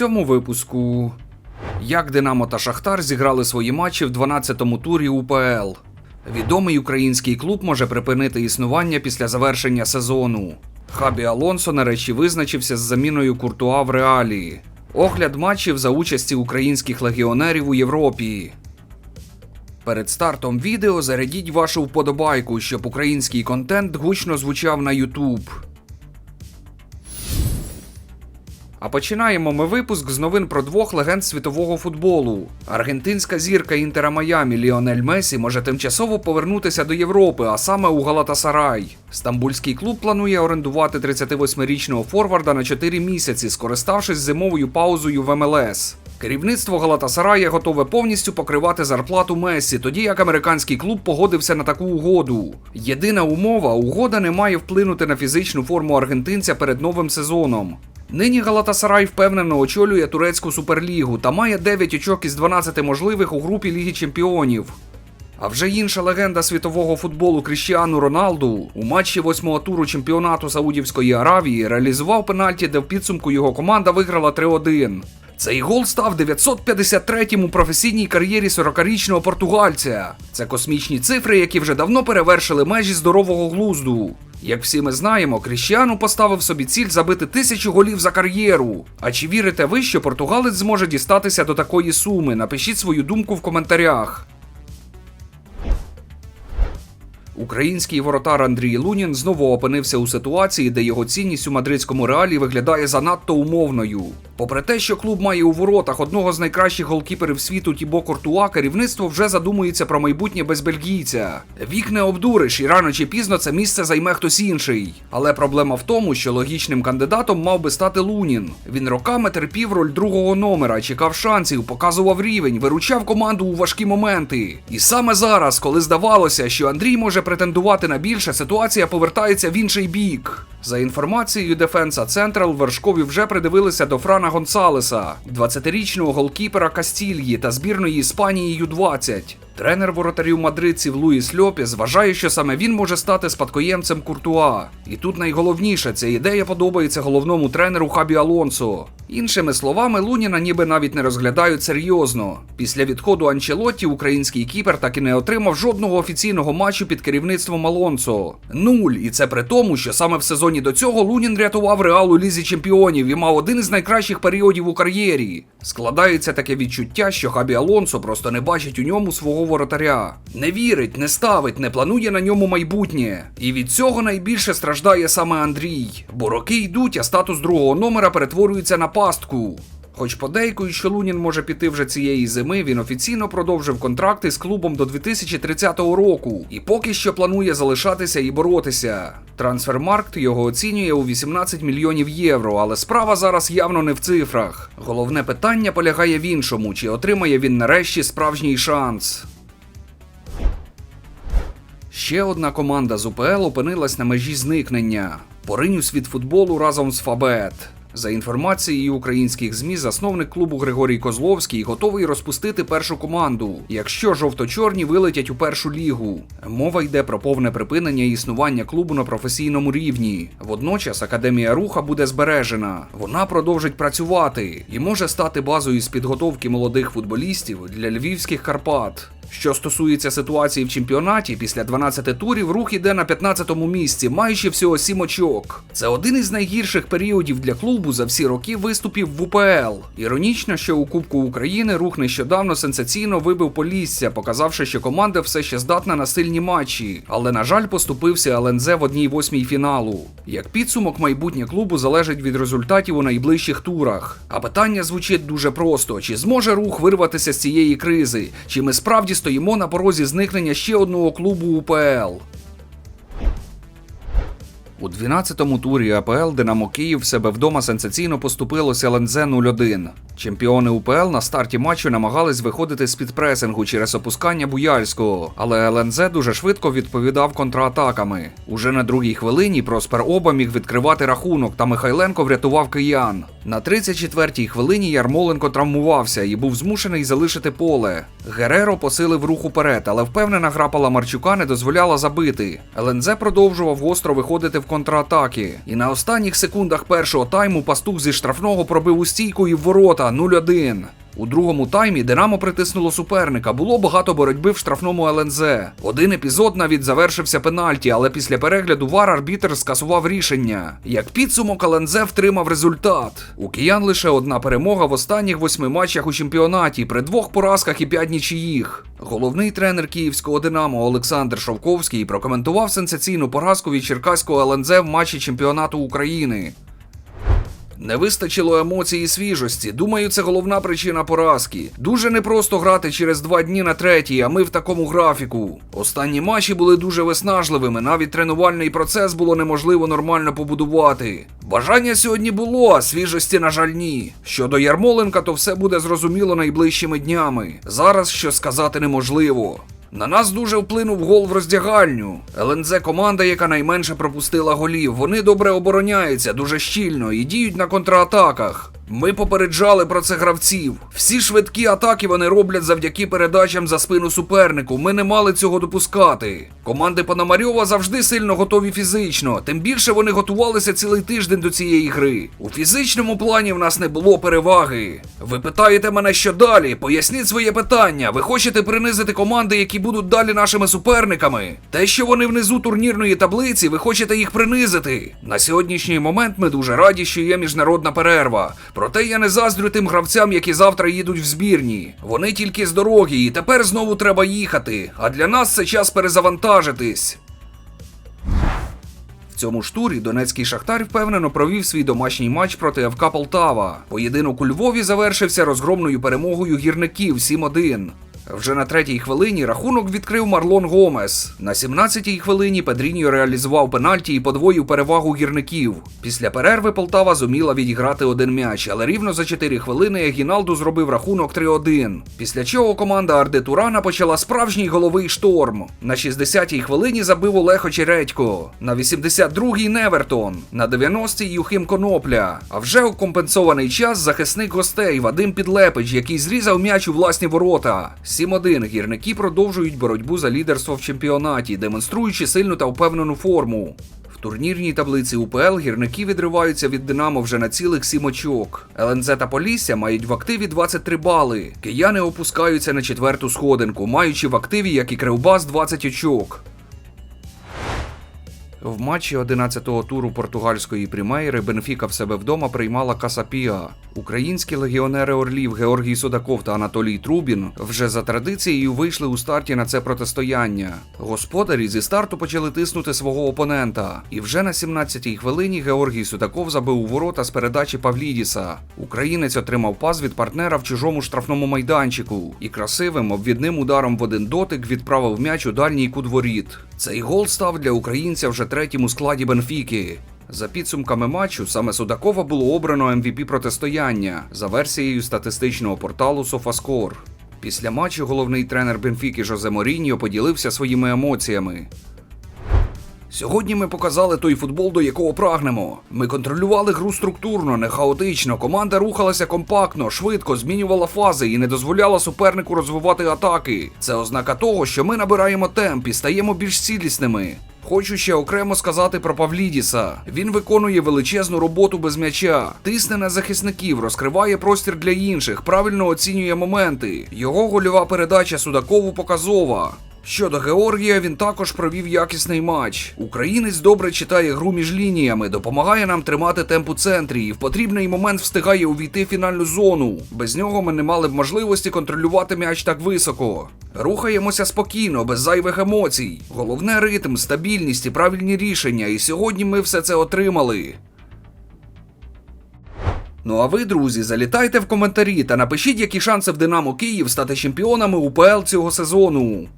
цьому випуску. Як Динамо та Шахтар зіграли свої матчі в 12-му турі УПЛ. Відомий український клуб може припинити існування після завершення сезону. Хабі Алонсо нарешті визначився з заміною Куртуа в реалії. Огляд матчів за участі українських легіонерів у Європі. Перед стартом відео зарядіть вашу вподобайку, щоб український контент гучно звучав на YouTube. А починаємо ми випуск з новин про двох легенд світового футболу. Аргентинська зірка Інтера Майамі Ліонель Месі може тимчасово повернутися до Європи, а саме у Галатасарай. Стамбульський клуб планує орендувати 38-річного форварда на 4 місяці, скориставшись зимовою паузою в МЛС. Керівництво Галатасарая готове повністю покривати зарплату Месі, тоді як американський клуб погодився на таку угоду. Єдина умова угода не має вплинути на фізичну форму аргентинця перед новим сезоном. Нині Галатасарай впевнено очолює турецьку суперлігу та має 9 очок із 12 можливих у групі Ліги Чемпіонів. А вже інша легенда світового футболу Кріщіану Роналду у матчі восьмого туру чемпіонату Саудівської Аравії реалізував пенальті, де в підсумку його команда виграла 3-1. Цей гол став 953-м у професійній кар'єрі 40-річного португальця. Це космічні цифри, які вже давно перевершили межі здорового глузду. Як всі ми знаємо, Кріщіану поставив собі ціль забити тисячу голів за кар'єру. А чи вірите ви, що португалець зможе дістатися до такої суми? Напишіть свою думку в коментарях. Український воротар Андрій Лунін знову опинився у ситуації, де його цінність у мадридському реалі виглядає занадто умовною. Попри те, що клуб має у воротах одного з найкращих голкіперів світу Тібо Кортуа, керівництво вже задумується про майбутнє без бельгійця. Вік не обдуриш, і рано чи пізно це місце займе хтось інший. Але проблема в тому, що логічним кандидатом мав би стати Лунін. Він роками терпів роль другого номера, чекав шансів, показував рівень, виручав команду у важкі моменти. І саме зараз, коли здавалося, що Андрій може претендувати на більше, ситуація повертається в інший бік. За інформацією Defensa Central, вершкові вже придивилися до Франа Гонсалеса, 20-річного голкіпера Кастільї та збірної Іспанії Ю-20. Тренер воротарів мадридців Луїс Льопес вважає, що саме він може стати спадкоємцем Куртуа. І тут найголовніше, ця ідея подобається головному тренеру Хабі Алонсо. Іншими словами, Луніна ніби навіть не розглядають серйозно. Після відходу Анчелотті український кіпер так і не отримав жодного офіційного матчу під керівництвом Алонсо. Нуль. І це при тому, що саме в сезоні до цього Лунін рятував Реал у лізі чемпіонів і мав один із найкращих періодів у кар'єрі. Складається таке відчуття, що Хабі Алонсо просто не бачить у ньому свого воротаря. Не вірить, не ставить, не планує на ньому майбутнє. І від цього найбільше страждає саме Андрій. Бо роки йдуть, а статус другого номера перетворюється на пастку. Хоч подейкують, що Лунін може піти вже цієї зими, він офіційно продовжив контракти з клубом до 2030 року і поки що планує залишатися і боротися. Трансфермаркт його оцінює у 18 мільйонів євро, але справа зараз явно не в цифрах. Головне питання полягає в іншому: чи отримає він нарешті справжній шанс. Ще одна команда з УПЛ опинилась на межі зникнення. Поринь у світ футболу разом з Фабет. За інформацією українських ЗМІ, засновник клубу Григорій Козловський готовий розпустити першу команду, якщо жовто-чорні вилетять у першу лігу. Мова йде про повне припинення існування клубу на професійному рівні. Водночас академія руха буде збережена. Вона продовжить працювати і може стати базою з підготовки молодих футболістів для львівських Карпат. Що стосується ситуації в чемпіонаті, після 12 турів рух іде на 15-му місці, маючи всього 7 очок. Це один із найгірших періодів для клубу за всі роки виступів в УПЛ. Іронічно, що у Кубку України рух нещодавно сенсаційно вибив Полісся, показавши, що команда все ще здатна на сильні матчі. Але, на жаль, поступився ЛНЗ в одній восьмій фіналу. Як підсумок, майбутнє клубу залежить від результатів у найближчих турах. А питання звучить дуже просто: чи зможе рух вирватися з цієї кризи? Чи ми справді стоїмо на порозі зникнення ще одного клубу УПЛ. У 12-му турі АПЛ Динамо Київ себе вдома сенсаційно поступилося ЛНЗ 0-1. Чемпіони УПЛ на старті матчу намагались виходити з під пресингу через опускання Буяльського, але ЛНЗ дуже швидко відповідав контратаками. Уже на другій хвилині Проспер Оба міг відкривати рахунок, та Михайленко врятував киян. На 34-й хвилині Ярмоленко травмувався і був змушений залишити поле. Гереро посилив рух уперед, але впевнена гра Паламарчука не дозволяла забити. ЛНЗ продовжував гостро виходити в контратаки. І на останніх секундах першого тайму пастух зі штрафного пробив у стійку і в ворота 0-1. У другому таймі Динамо притиснуло суперника. Було багато боротьби в штрафному ЛНЗ. Один епізод навіть завершився пенальті, але після перегляду вар арбітр скасував рішення. Як підсумок ЛНЗ втримав результат. У киян лише одна перемога в останніх восьми матчах у чемпіонаті при двох поразках і п'ять нічиїх. Головний тренер київського Динамо Олександр Шовковський прокоментував сенсаційну поразку від черкаського ЛНЗ в матчі чемпіонату України. Не вистачило емоцій і свіжості. Думаю, це головна причина поразки. Дуже непросто грати через два дні на третій, а ми в такому графіку. Останні матчі були дуже виснажливими. Навіть тренувальний процес було неможливо нормально побудувати. Бажання сьогодні було, а свіжості, на жаль, ні. Щодо Ярмоленка, то все буде зрозуміло найближчими днями. Зараз що сказати неможливо. На нас дуже вплинув гол в роздягальню. ЛНЗ команда, яка найменше пропустила голів. Вони добре обороняються, дуже щільно і діють на контратаках. Ми попереджали про це гравців. Всі швидкі атаки вони роблять завдяки передачам за спину супернику. Ми не мали цього допускати. Команди Пономарьова завжди сильно готові фізично. Тим більше вони готувалися цілий тиждень до цієї гри. У фізичному плані в нас не було переваги. Ви питаєте мене, що далі? Поясніть своє питання. Ви хочете принизити команди, які будуть далі нашими суперниками? Те, що вони внизу турнірної таблиці, ви хочете їх принизити. На сьогоднішній момент ми дуже раді, що є міжнародна перерва. Проте я не заздрю тим гравцям, які завтра їдуть в збірні. Вони тільки з дороги, і тепер знову треба їхати. А для нас це час перезавантажитись. В цьому ж турі Донецький Шахтар впевнено провів свій домашній матч проти ФК Полтава. Поєдинок у Львові завершився розгромною перемогою гірників 7-1. Вже на третій хвилині рахунок відкрив Марлон Гомес. На 17-й хвилині Педріньо реалізував пенальті і подвоїв перевагу гірників. Після перерви Полтава зуміла відіграти один м'яч, але рівно за 4 хвилини Егіналду зробив рахунок 3-1. Після чого команда Арде Турана почала справжній головий шторм. На 60-й хвилині забив Олег Очередько. На 82-й Невертон. На 90-й Юхим Конопля. А вже у компенсований час захисник гостей Вадим Підлепич, який зрізав м'яч у власні ворота. 7-1 гірники продовжують боротьбу за лідерство в чемпіонаті, демонструючи сильну та впевнену форму. В турнірній таблиці УПЛ гірники відриваються від Динамо вже на цілих 7 очок. ЛНЗ та Полісся мають в активі 23 бали. Кияни опускаються на четверту сходинку, маючи в активі, як і Кривбас, 20 очок. В матчі 11-го туру португальської прімейри Бенфіка в себе вдома приймала Касапіа. Українські легіонери Орлів Георгій Судаков та Анатолій Трубін вже за традицією вийшли у старті на це протистояння. Господарі зі старту почали тиснути свого опонента. І вже на 17-й хвилині Георгій Судаков забив у ворота з передачі Павлідіса. Українець отримав пас від партнера в чужому штрафному майданчику і красивим обвідним ударом в один дотик відправив м'яч у дальній кут воріт. Цей гол став для українця вже третім у складі Бенфіки. За підсумками матчу, саме Судакова було обрано MVP протистояння за версією статистичного порталу SofaScore. Після матчу головний тренер Бенфіки Жозе Моріньо поділився своїми емоціями. Сьогодні ми показали той футбол, до якого прагнемо. Ми контролювали гру структурно, не хаотично. Команда рухалася компактно, швидко, змінювала фази і не дозволяла супернику розвивати атаки. Це ознака того, що ми набираємо темп і стаємо більш цілісними. Хочу ще окремо сказати про Павлідіса. Він виконує величезну роботу без м'яча, тисне на захисників, розкриває простір для інших, правильно оцінює моменти. Його гольова передача Судакову показова. Щодо Георгія, він також провів якісний матч. Українець добре читає гру між лініями, допомагає нам тримати темп у центрі і в потрібний момент встигає увійти в фінальну зону. Без нього ми не мали б можливості контролювати м'яч так високо. Рухаємося спокійно, без зайвих емоцій. Головне ритм, стабільність і правильні рішення. І сьогодні ми все це отримали. Ну а ви, друзі, залітайте в коментарі та напишіть, які шанси в Динамо Київ стати чемпіонами УПЛ цього сезону.